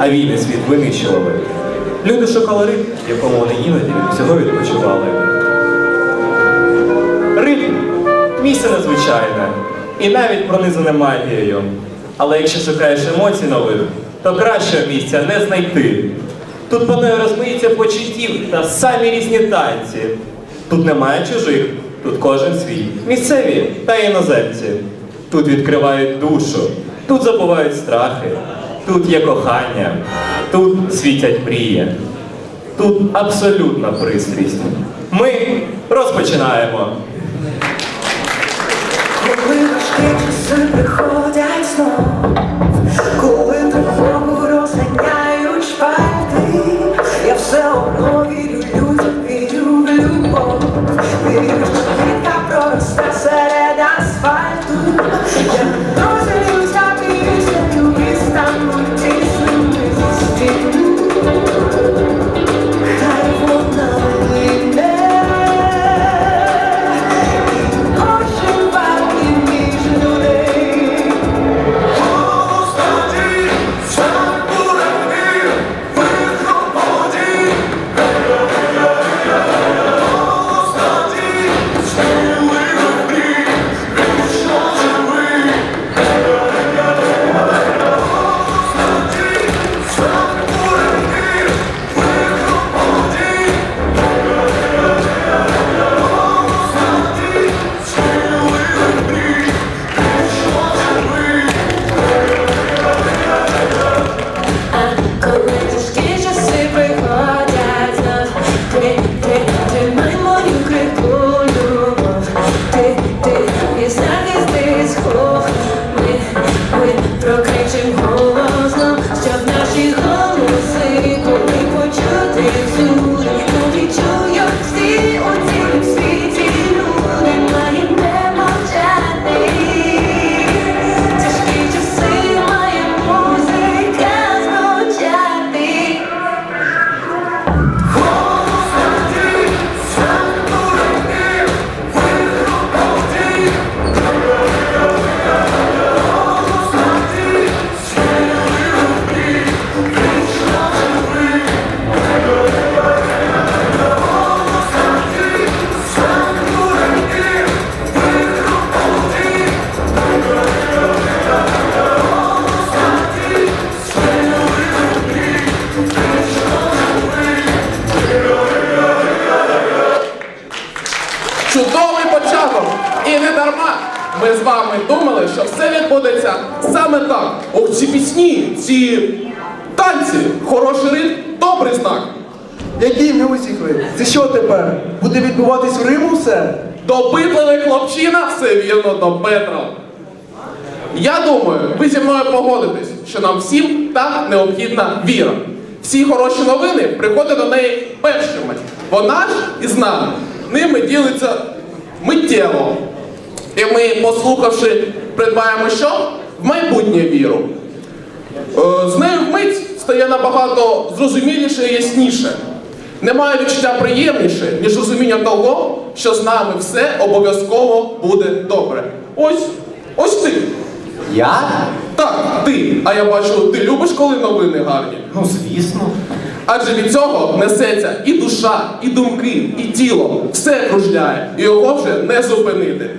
а вільний світ винищували. Люди шукали ритм, в якому вони іноді всього відпочивали. Ритм місце незвичайне і навіть пронизане магією. Але якщо шукаєш емоцій нових, то кращого місця не знайти. Тут панує розмаїття почуттів та самі різні танці. Тут немає чужих, тут кожен свій. Місцеві та іноземці. Тут відкривають душу, тут забувають страхи, тут є кохання, тут світять мрії. Тут абсолютна пристрість. Ми розпочинаємо. Коли важкі часи приходять знов, коли тривогу розганяють шпальти, я все одно вірю людям, вірю в любов, вірю, що квітка проросте серед асфальту. Чудовий початок! І не дарма! Ми з вами думали, що все відбудеться саме так. Ох, ці пісні, ці танці, хороший ритм, добрий знак. Які мюзикли? Це що тепер? Буде відбуватись в Риму все? Допитливий хлопчина все вірно до Петра. Я думаю, ви зі мною погодитесь, що нам всім так необхідна віра. Всі хороші новини приходять до неї першими. Вона ж із нами ними ділиться миттєво. І ми, послухавши, придбаємо що? В майбутнє віру. Е, З нею вмить стає набагато зрозуміліше і ясніше. Немає відчуття приємніше, ніж розуміння того, що з нами все обов'язково буде добре. Ось, ось ти. Я? Так, ти. А я бачу, ти любиш, коли новини гарні. Ну, звісно. Адже від цього несеться і душа, і думки, і тіло. Все кружляє, і його вже не зупинити.